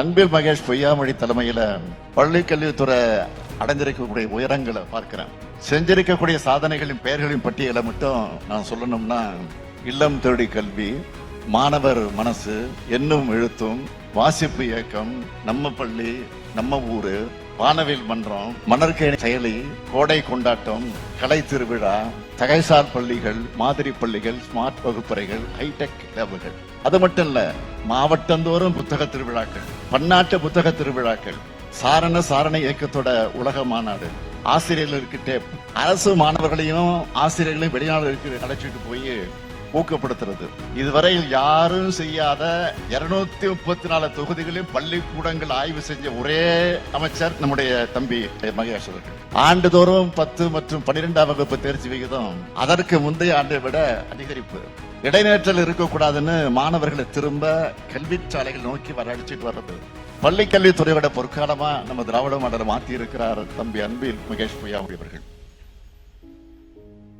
அன்பில் மகேஷ் பொய்யாமொழி தலைமையில பள்ளி கல்வித்துறை அடைஞ்சிருக்கக்கூடிய உயரங்களை பார்க்கிறேன். செஞ்சிருக்கக்கூடிய சாதனைகளின் பெயர்களின் பட்டியலை மட்டும் நான் சொல்லணும்னா இல்லம் தேடி கல்வி மாணவர் மனசு என்னும் எழுத்தும் வாசிப்பு இயக்கம் நம்ம பள்ளி நம்ம ஊரு வானவில் மன்றம் மணற்கேணி செயலி கோடை கொண்டாட்டம் கலை திருவிழா தகைசார் பள்ளிகள் மாதிரி பள்ளிகள் ஸ்மார்ட் வகுப்பறைகள் ஹைடெக் லேபுகள் அது மட்டும் இல்ல மாவட்டந்தோறும் புத்தக திருவிழாக்கள். பன்னாட்டு புத்தக திருவிழாக்கள் சாரண சாரண இயக்கத்தோட உலக மாநாடு. ஆசிரியர்களுக்கிட்ட அரசு மாணவர்களையும் ஆசிரியர்களையும் வெளிநாடு அழைச்சிட்டு போய் ஊக்கப்படுத்துறது. இதுவரையில் யாரும் செய்யாத இருநூத்தி முப்பத்தி நாலு தொகுதிகளில் பள்ளிக்கூடங்கள் ஆய்வு செஞ்ச ஒரே அமைச்சர் நம்முடைய தம்பி மகேஷ் அவர்கள். ஆண்டுதோறும் பத்து மற்றும் பன்னிரெண்டாம் வகுப்பு தேர்ச்சி விகிதம் அதற்கு முந்தைய ஆண்டை விட அதிகரிப்பு. இடைநேற்றல் இருக்கக்கூடாதுன்னு மாணவர்களை திரும்ப கல்விச்சாலைகள் நோக்கி வர அடிச்சுட்டு வர்றது. பள்ளிக்கல்வித்துறையோட பொற்காலமா நம்ம திராவிட மாடலை மாற்றி இருக்கிறார் தம்பி அன்பில் மகேஷ் பொய்யாமொழி அவர்கள்.